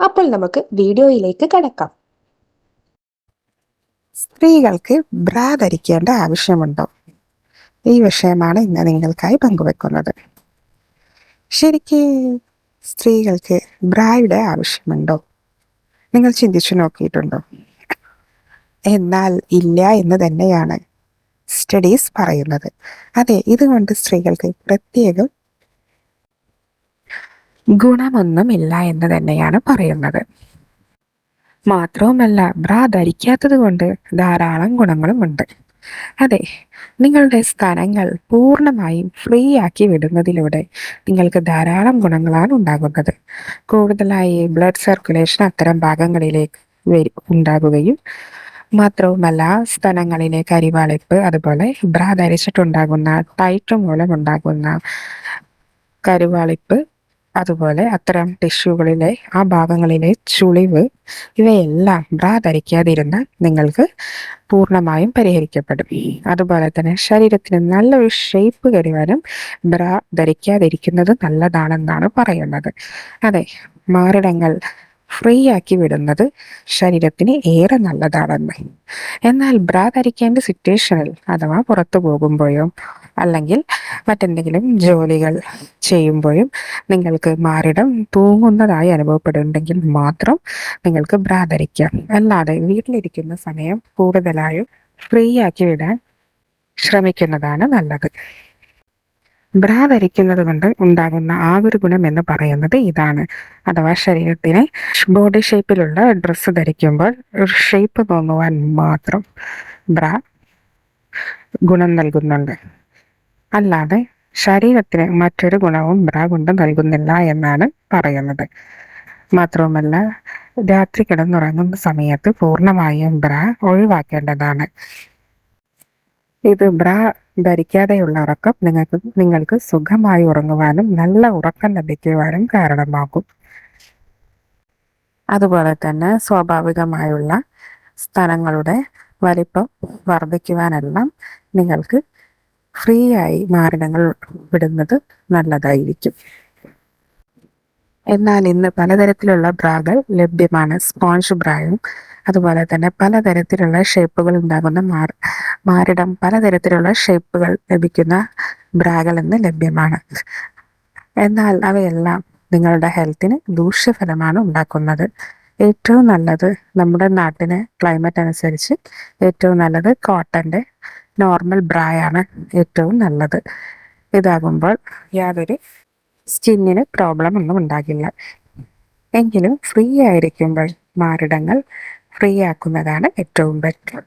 അപ്പോൾ നമുക്ക് വീഡിയോയിലേക്ക് കടക്കാം. സ്ത്രീകൾക്ക് ബ്രാ ധരിക്കേണ്ട ആവശ്യമുണ്ടോ? ഈ വിഷയമാണ് ഇന്ന് നിങ്ങൾക്കായി പങ്കുവെക്കുന്നത്. ശരിക്ക് സ്ത്രീകൾക്ക് ബ്രായുടെ ആവശ്യമുണ്ടോ? നിങ്ങൾ ചിന്തിച്ചു നോക്കിയിട്ടുണ്ടോ? എന്നാൽ ഇല്ല എന്ന് തന്നെയാണ് സ്റ്റഡീസ് പറയുന്നത്. അതെ ഇതുകൊണ്ട് സ്ത്രീകൾക്ക് പ്രത്യേകം ഗുണമൊന്നുമില്ല എന്ന് തന്നെയാണ് പറയുന്നത്. മാത്രവുമല്ല ബ്രാ ധരിക്കാത്തത് കൊണ്ട് ധാരാളം ഗുണങ്ങളുമുണ്ട് അതെ നിങ്ങളുടെ സ്ഥലങ്ങൾ പൂർണമായും ഫ്രീ ആക്കി വിടുന്നതിലൂടെ നിങ്ങൾക്ക് ധാരാളം ഗുണങ്ങളാണ് ഉണ്ടാകുന്നത്. കൂടുതലായി ബ്ലഡ് സർക്കുലേഷൻ അത്തരം ഭാഗങ്ങളിലേക്ക് ഉണ്ടാകുകയും മാത്രവുമല്ല സ്ഥലങ്ങളിലെ കരിവാളിപ്പ് അതുപോലെ ബ്രാ ധരിച്ചിട്ടുണ്ടാകുന്ന ടൈറ്റ് മൂലം ഉണ്ടാകുന്ന കരുവാളിപ്പ് അതുപോലെ അത്തരം ടിഷ്യൂകളിലെ ആ ഭാഗങ്ങളിലെ ചുളിവ് ഇവയെല്ലാം ബ്രാ ധരിക്കാതിരുന്ന നിങ്ങൾക്ക് പൂർണമായും പരിഹരിക്കപ്പെടും. അതുപോലെ തന്നെ ശരീരത്തിന് നല്ലൊരു ഷേപ്പ് കരുവാനും ബ്രാ ധരിക്കാതിരിക്കുന്നത് നല്ലതാണെന്നാണ് പറയുന്നത്. അതെ മാറിടങ്ങൾ ഫ്രീ ആക്കി വിടുന്നത് ശരീരത്തിന് ഏറെ നല്ലതാണെന്ന്. എന്നാൽ ബ്രാ ധരിക്കേണ്ട സിറ്റുവേഷനിൽ അഥവാ പുറത്തു പോകുമ്പോഴോ അല്ലെങ്കിൽ മറ്റെന്തെങ്കിലും ജോലികൾ ചെയ്യുമ്പോഴും നിങ്ങൾക്ക് മാറിടം തൂങ്ങുന്നതായി അനുഭവപ്പെടുന്നുണ്ടെങ്കിൽ മാത്രം നിങ്ങൾക്ക് ഭ്രാതരിക്കാം അല്ലാതെ വീട്ടിലിരിക്കുന്ന സമയം കൂടുതലായും ഫ്രീ ആക്കി വിടാൻ ശ്രമിക്കുന്നതാണ് നല്ലത്. ബ്രാ ധരിക്കുന്നത് കൊണ്ട് ഉണ്ടാകുന്ന ആ ഒരു ഗുണം എന്ന് പറയുന്നത് ഇതാണ്. അഥവാ ശരീരത്തിന് ബോഡി ഷേപ്പിലുള്ള ഡ്രസ്സ് ധരിക്കുമ്പോൾ ഷേപ്പ് തോന്നുവാൻ മാത്രം ബ്രാ ഗുണം നൽകുന്നുണ്ട്. അല്ലാതെ ശരീരത്തിന് മറ്റൊരു ഗുണവും ബ്ര കൊണ്ട് നൽകുന്നില്ല എന്നാണ് പറയുന്നത്. മാത്രവുമല്ല രാത്രി കിടന്നുറങ്ങുന്ന സമയത്ത് പൂർണമായും ബ്ര ഒഴിവാക്കേണ്ടതാണ്. ഇത് ബ്ര ധരിക്കാതെയുള്ള ഉറക്കം നിങ്ങൾക്ക് നിങ്ങൾക്ക് സുഖമായി ഉറങ്ങുവാനും നല്ല ഉറക്കം ലഭിക്കുവാനും കാരണമാകും. അതുപോലെ തന്നെ സ്വാഭാവികമായുള്ള സ്ഥലങ്ങളുടെ വലിപ്പം വർദ്ധിക്കുവാനെല്ലാം നിങ്ങൾക്ക് ഫ്രീ ആയി മാരണങ്ങൾ വിടുന്നത് നല്ലതായിരിക്കും. എന്നാൽ ഇന്ന് പലതരത്തിലുള്ള ബ്രാകൾ ലഭ്യമാണ്. സ്പോഞ്ച് ബ്രായും അതുപോലെ തന്നെ പലതരത്തിലുള്ള ഷേപ്പുകൾ ഉണ്ടാകുന്ന മാർ പലതരത്തിലുള്ള ഷേപ്പുകൾ ലഭിക്കുന്ന ബ്രാകൾ ഇന്ന് ലഭ്യമാണ്. എന്നാൽ അവയെല്ലാം നിങ്ങളുടെ ഹെൽത്തിന് ദൂഷ്യഫലമാണ് ഉണ്ടാക്കുന്നത്. ഏറ്റവും നല്ലത് നമ്മുടെ നാട്ടിലെ ക്ലൈമറ്റ് അനുസരിച്ച് ഏറ്റവും നല്ലത് കോട്ടന്റെ നോർമൽ ബ്രായാണ് ഏറ്റവും നല്ലത്. ഇതാകുമ്പോൾ യാതൊരു സ്കിന്നിന് പ്രോബ്ലം ഒന്നും ഉണ്ടാകില്ല. എങ്കിലും ഫ്രീ ആയിരിക്കുമ്പോൾ മാറിടങ്ങൾ ഫ്രീ ആക്കുന്നതാണ് ഏറ്റവും ബെറ്റർ